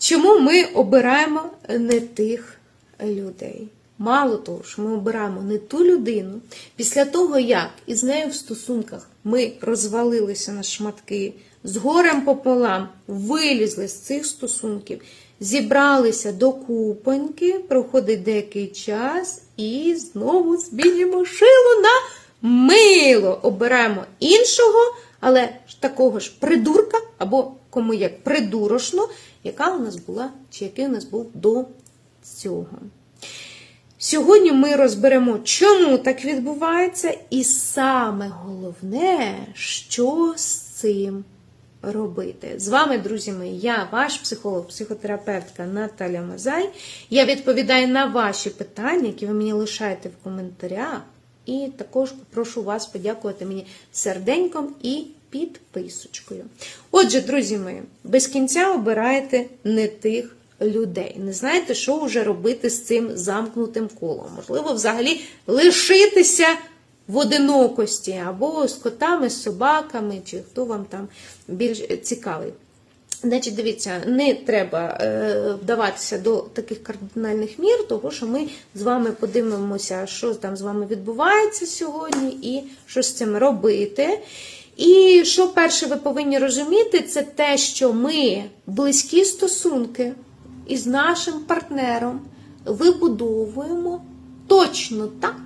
Чому ми обираємо не тих людей? Мало того, що ми обираємо не ту людину, після того, як із нею в стосунках ми розвалилися на шматки, з горем пополам вилізли з цих стосунків, зібралися до купоньки, проходить деякий час і знову змінюємо шило на мило. Обираємо іншого, але ж такого ж придурка, або кому як придурошну, яка у нас була, чи який у нас був до цього. Сьогодні ми розберемо, чому так відбувається, і саме головне, що з цим робити. З вами, друзі мої, я, ваш психолог, психотерапевтка Наталя Мазай. Я відповідаю на ваші питання, які ви мені лишаєте в коментарях. І також прошу вас подякувати мені серденьком і підписочкою. Отже, друзі мої, без кінця обираєте не тих людей. Не знаєте, що вже робити з цим замкнутим колом. Можливо, взагалі лишитися в одинокості або з котами, з собаками, чи хто вам там більш цікавий. Значить, дивіться, не треба е, вдаватися до таких кардинальних мір, того що ми з вами подивимося, що там з вами відбувається сьогодні, і що з цим робити. І що перше ви повинні розуміти, це те, що ми близькі стосунки із нашим партнером вибудовуємо точно так,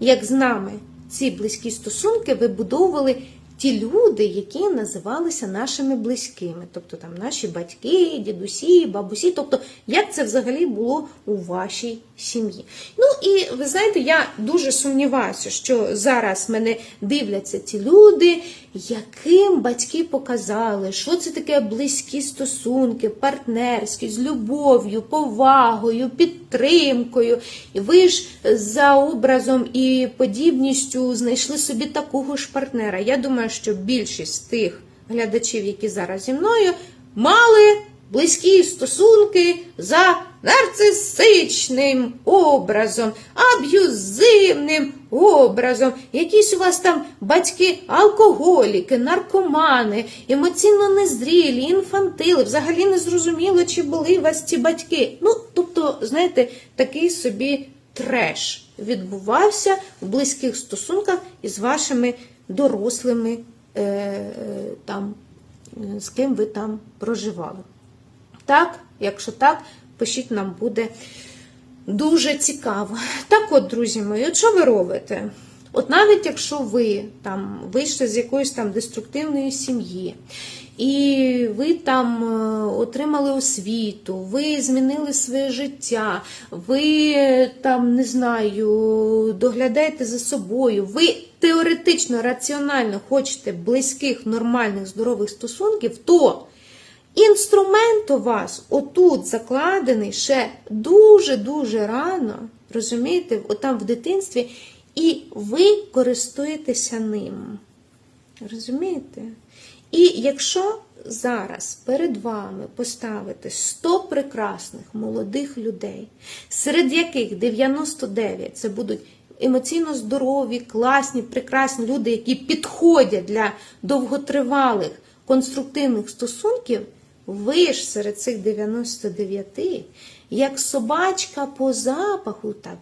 як з нами ці близькі стосунки вибудовували ті люди, які називалися нашими близькими, тобто там наші батьки, дідусі, бабусі, тобто як це взагалі було у вашій сім'ї. Ну і ви знаєте, я дуже сумніваюся, що зараз мене дивляться ці люди, яким батьки показали, що це таке близькі стосунки, партнерські, з любов'ю, повагою, підтримкою. І ви ж за образом і подібністю знайшли собі такого ж партнера. Я думаю, що більшість тих глядачів, які зараз зі мною, мали близькі стосунки за нарцисичним образом, аб'юзивним образом. Якісь у вас там батьки алкоголіки, наркомани, емоційно незрілі, інфантили. Взагалі не зрозуміло, чи були у вас ці батьки. Ну, тобто, знаєте, такий собі треш відбувався в близьких стосунках із вашими дорослими е, там, з ким ви там проживали. Так, якщо так, пишіть нам буде дуже цікаво. Так от, друзі мої, от що ви робите? От навіть якщо ви там вийшли з якоїсь там деструктивної сім'ї, і ви там е, отримали освіту, ви змінили своє життя, ви там не знаю, доглядаєте за собою, ви теоретично, раціонально хочете близьких, нормальних, здорових стосунків, то інструмент у вас отут закладений ще дуже-дуже рано, розумієте, отам в дитинстві, і ви користуєтеся ним. Розумієте? І якщо зараз перед вами поставити 100 прекрасних молодих людей, серед яких 99 це будуть емоційно здорові, класні, прекрасні люди, які підходять для довготривалих конструктивних стосунків, ви ж серед цих 99, як собачка по запаху, так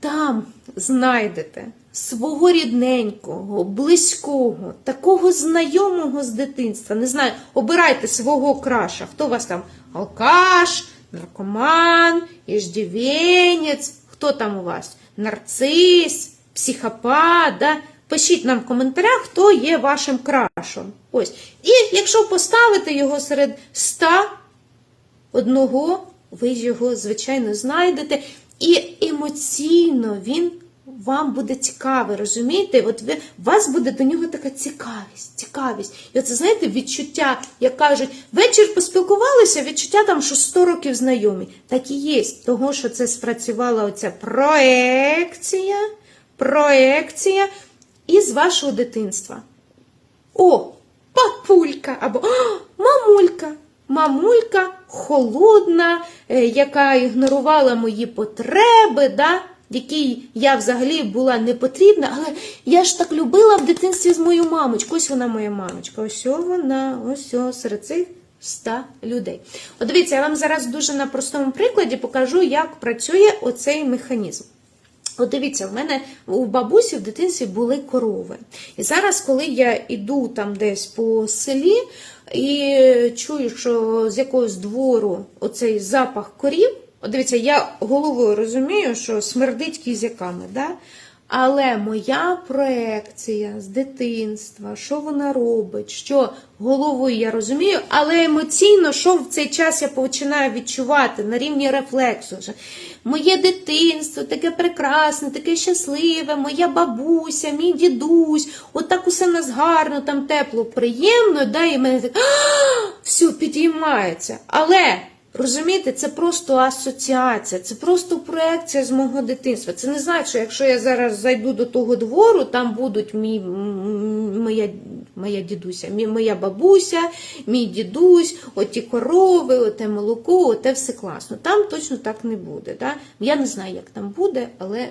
там знайдете свого рідненького, близького, такого знайомого з дитинства. Не знаю, обирайте свого краша. Хто у вас там? Алкаш, наркоман, іждівенець, хто там у вас? Нарцис, психопат, да? Пишіть нам в коментарях, хто є вашим крашом. Ось. І якщо поставити його серед ста одного, ви його, звичайно, знайдете. І емоційно він вам буде цікавий, розумієте? От ви, у вас буде до нього така цікавість, цікавість. І оце, знаєте, відчуття, як кажуть, вечір поспілкувалися, відчуття там, що 100 років знайомі. Так і є, того, що це спрацювала оця проекція, проекція із вашого дитинства. О, папулька або «О, мамулька. Мамулька холодна, е, яка ігнорувала мої потреби, да? якій я взагалі була не потрібна, але я ж так любила в дитинстві з мою мамочкою. Ось вона моя мамочка. Ось вона, ось серед цих 100 людей. От дивіться, я вам зараз дуже на простому прикладі покажу, як працює оцей механізм. От дивіться, в мене у бабусі в дитинстві були корови. І зараз, коли я йду там десь по селі і чую, що з якогось двору оцей запах корів, от дивіться, я головою розумію, що смердить кізяками, да? але моя проекція з дитинства, що вона робить, що головою я розумію, але емоційно, що в цей час я починаю відчувати на рівні рефлексу. Моє дитинство таке прекрасне, таке щасливе, моя бабуся, мій дідусь, отак усе в нас гарно, там тепло, приємно, да, і мене так все підіймається. Але розумієте, це просто асоціація, це просто проекція з мого дитинства. Це не значить, що якщо я зараз зайду до того двору, там будуть мій, моя, моя дідуся, моя бабуся, мій дідусь, оті корови, оте молоко, оте все класно. Там точно так не буде. Да? Я не знаю, як там буде, але.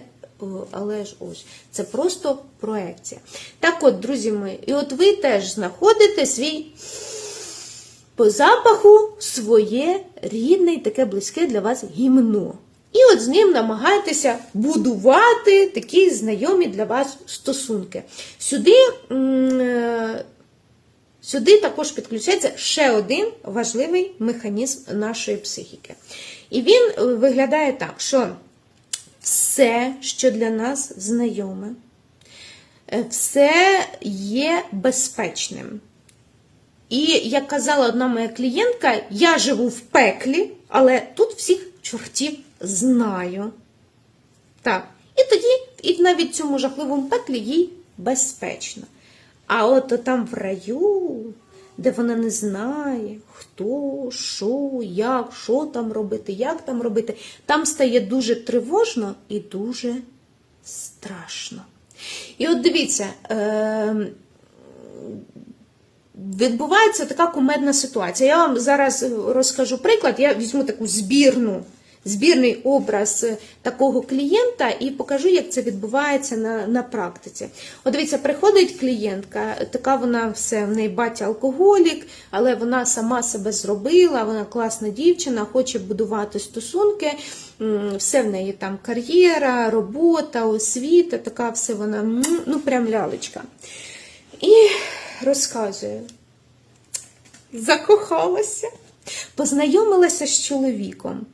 Але ж ось це просто проекція. Так от, друзі мої, і от ви теж знаходите свій по запаху своє рідне і таке близьке для вас гімно. І от з ним намагайтеся будувати такі знайомі для вас стосунки. Сюди, е, сюди також підключається ще один важливий механізм нашої психіки. І він е, виглядає так, що все, що для нас знайоме, е, все є безпечним. І як казала одна моя клієнтка, я живу в пеклі, але тут всіх чортів знаю. Так. І тоді, і навіть в цьому жахливому пеклі їй безпечно. А от там в раю, де вона не знає, хто, що, як, що там робити, як там робити, там стає дуже тривожно і дуже страшно. І от дивіться. Е- відбувається така кумедна ситуація. Я вам зараз розкажу приклад. Я візьму таку збірну, збірний образ такого клієнта і покажу, як це відбувається на, на практиці. От дивіться, приходить клієнтка, така вона все, в неї батя алкоголік, але вона сама себе зробила, вона класна дівчина, хоче будувати стосунки. Все в неї там кар'єра, робота, освіта, така все вона, ну прям лялечка. І розказує. Закохалася, познайомилася з чоловіком.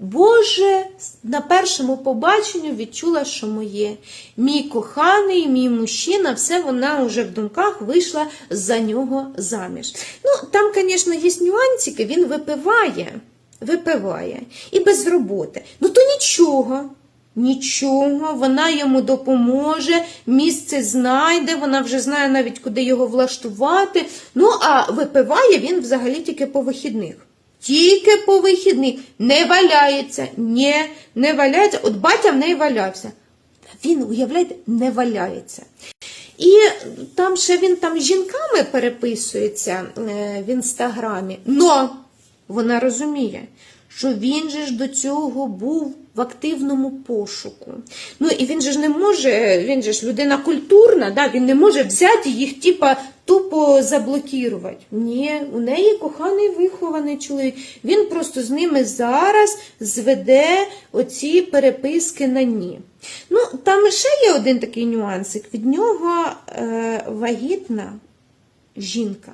Боже, на першому побаченню відчула, що моє. Мій коханий, мій мужчина, все вона вже в думках вийшла за нього заміж. Ну, там, звісно, є нюансики, він випиває, випиває і без роботи. Ну то нічого. Нічого, вона йому допоможе, місце знайде, вона вже знає навіть, куди його влаштувати. Ну, а випиває він взагалі тільки по вихідних. Тільки по вихідних. Не валяється. Ні, не валяється. От батя в неї валявся. Він, уявляєте, не валяється. І там ще він там з жінками переписується е, в інстаграмі. Но вона розуміє, що він же ж до цього був в активному пошуку. Ну і він же ж не може, він же ж людина культурна, да, він не може взяти їх, типа, тупо заблокувати. Ні, у неї коханий вихований чоловік. Він просто з ними зараз зведе оці переписки на ні. Ну, там ще є один такий нюансик. Від нього е, вагітна жінка.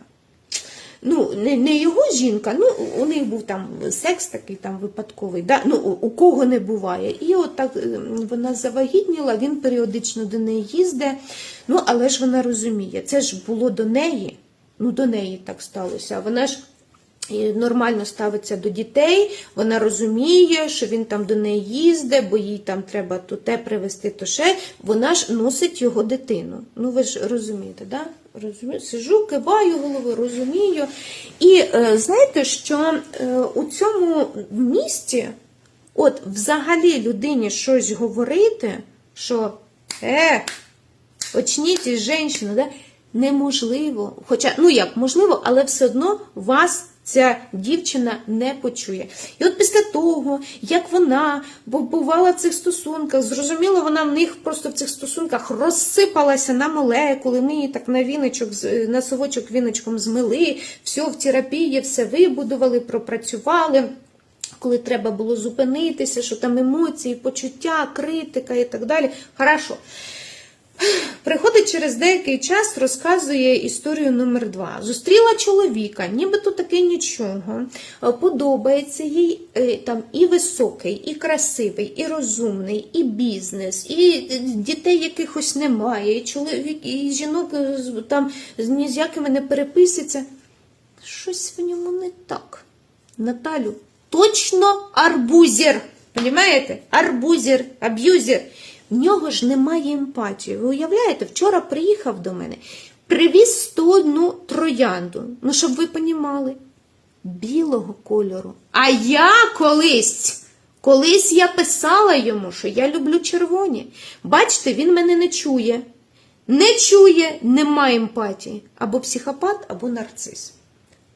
Ну, не, не його жінка, ну у них був там секс такий там випадковий, да? ну, у, кого не буває. І от так е, вона завагітніла, він періодично до неї їздить. Ну, але ж вона розуміє, це ж було до неї, ну до неї так сталося. Вона ж і нормально ставиться до дітей, вона розуміє, що він там до неї їздить, бо їй там треба то те привезти, то ще. Вона ж носить його дитину. Ну ви ж розумієте, да? Розумію, сижу, киваю головою, розумію. І е, знаєте, що е, у цьому місці, от взагалі людині щось говорити, що е, очніть жінку, да? неможливо. Хоча, ну як, можливо, але все одно вас Ця дівчина не почує. І от після того, як вона побувала в цих стосунках, зрозуміло, вона в них просто в цих стосунках розсипалася на молекули. Ми її так на віночок, на совочок віночком змили, все в терапії, все вибудували, пропрацювали. Коли треба було зупинитися, що там емоції, почуття, критика і так далі. Хорошо. Приходить через деякий час, розказує історію номер два. Зустріла чоловіка, нібито таки нічого. Е, Подобається їй е, там і високий, і красивий, і розумний, і бізнес, і е, дітей якихось немає, і чоловік, і жінок там ні з якими не переписується. Щось в ньому не так. Наталю, точно арбузер. Понімаєте? Арбузер, аб'юзер. В нього ж немає емпатії. Ви уявляєте, вчора приїхав до мене, привіз 101 троянду. Ну, щоб ви понімали, білого кольору. А я колись, колись я писала йому, що я люблю червоні. Бачите, він мене не чує. Не чує, немає емпатії. Або психопат, або нарцис.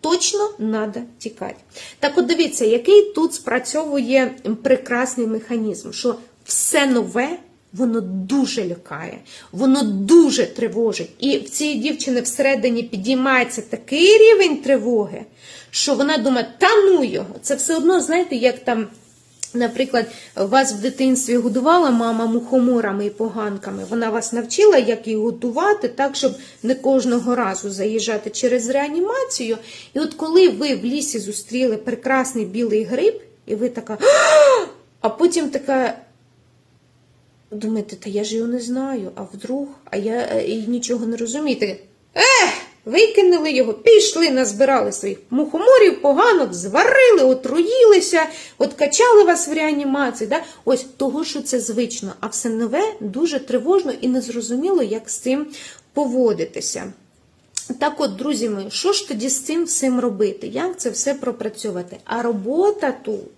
Точно треба тікати. Так от дивіться, який тут спрацьовує прекрасний механізм, що все нове. Воно дуже лякає, воно дуже тривожить. І в цієї дівчини всередині підіймається такий рівень тривоги, що вона думає, та ну його. Це все одно, знаєте, як там Наприклад, вас в дитинстві годувала мама мухоморами і поганками. Вона вас навчила, як їх готувати, так, щоб не кожного разу заїжджати через реанімацію. І от коли ви в лісі зустріли прекрасний білий гриб, і ви така, а потім така. Думаєте, та я ж його не знаю, а вдруг, а я е, і нічого не розумієте. Ех, викинули його, пішли, назбирали своїх мухоморів, поганок, зварили, отруїлися, от качали вас в реанімації. Да? Ось того, що це звично, а все нове дуже тривожно і незрозуміло, як з цим поводитися. Так от, друзі мої, що ж тоді з цим всім робити? Як це все пропрацьовувати? А робота тут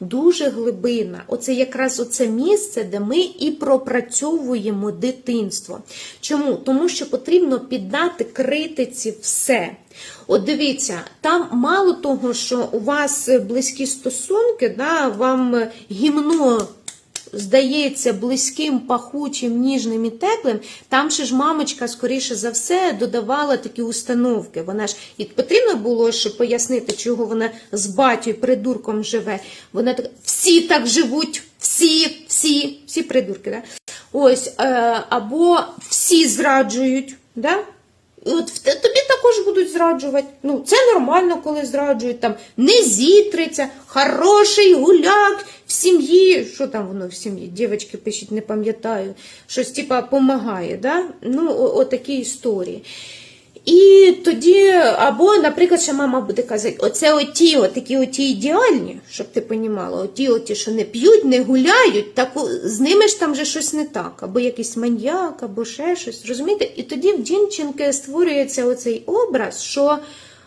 дуже глибинна. Оце якраз оце місце, де ми і пропрацьовуємо дитинство. Чому? Тому що потрібно піддати критиці все. От дивіться, там мало того, що у вас близькі стосунки, да, вам гімно здається близьким, пахучим, ніжним і теплим, там ще ж мамочка, скоріше за все, додавала такі установки. Вона ж і потрібно було щоб пояснити, чого вона з батьком придурком живе. Вона так, всі так живуть, всі, всі, всі придурки. Да? Ось, е, або всі зраджують. Да? І От в те- тобі також будуть зраджувати. Ну, це нормально, коли зраджують. Там не зітриться, хороший гуляк в сім'ї. Що там воно в сім'ї? Дівчатки пишуть, не пам'ятаю. Щось типа помагає. Да? Ну, о- історії. І тоді, або, наприклад, ще мама буде казати, оце оті, такі оті ідеальні, щоб ти понімала, оті, оті, що не п'ють, не гуляють, так з ними ж там вже щось не так, або якийсь маньяк, або ще щось. Розумієте? І тоді в дівчинки створюється оцей образ, що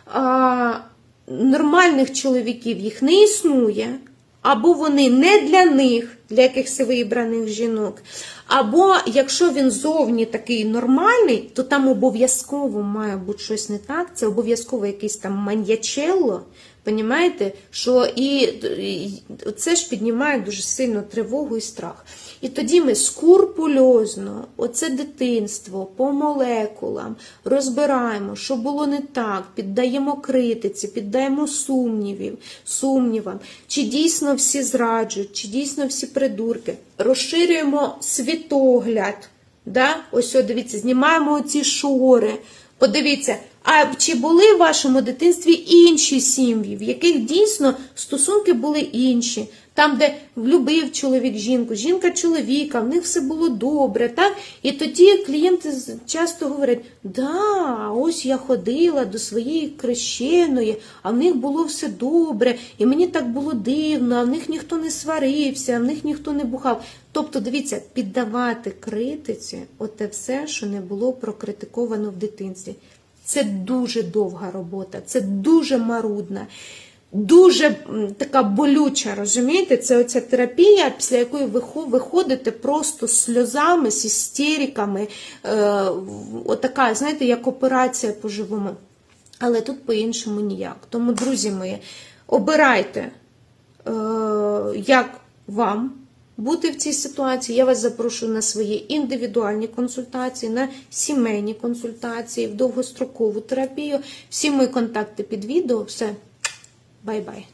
а, нормальних чоловіків їх не існує, або вони не для них, для якихось вибраних жінок. Або якщо він зовні такий нормальний, то там обов'язково має бути щось не так. Це обов'язково якийсь там маньячелло. Понімаєте, що і, і це ж піднімає дуже сильно тривогу і страх. І тоді ми скурпульозно, оце дитинство по молекулам розбираємо, що було не так, піддаємо критиці, піддаємо сумнівів, сумнівам, чи дійсно всі зраджують, чи дійсно всі придурки. Розширюємо світогляд. Да? Ось, о, дивіться, знімаємо оці шори. Подивіться, а чи були в вашому дитинстві інші сім'ї, в яких дійсно стосунки були інші? Там, де влюбив чоловік жінку, жінка чоловіка, в них все було добре, так? І тоді клієнти часто говорять: да, ось я ходила до своєї крещеної, а в них було все добре, і мені так було дивно, а в них ніхто не сварився, а в них ніхто не бухав. Тобто, дивіться, піддавати критиці, оте все, що не було прокритиковано в дитинстві. Це дуже довга робота, це дуже марудна, дуже така болюча, розумієте? Це оця терапія, після якої ви виходите просто сльозами, з істериками. Е, отака, знаєте, як операція по-живому. Але тут по-іншому ніяк. Тому, друзі мої, обирайте, е, як вам бути в цій ситуації. Я вас запрошую на свої індивідуальні консультації, на сімейні консультації, в довгострокову терапію. Всі мої контакти під відео. Все, Bye-bye.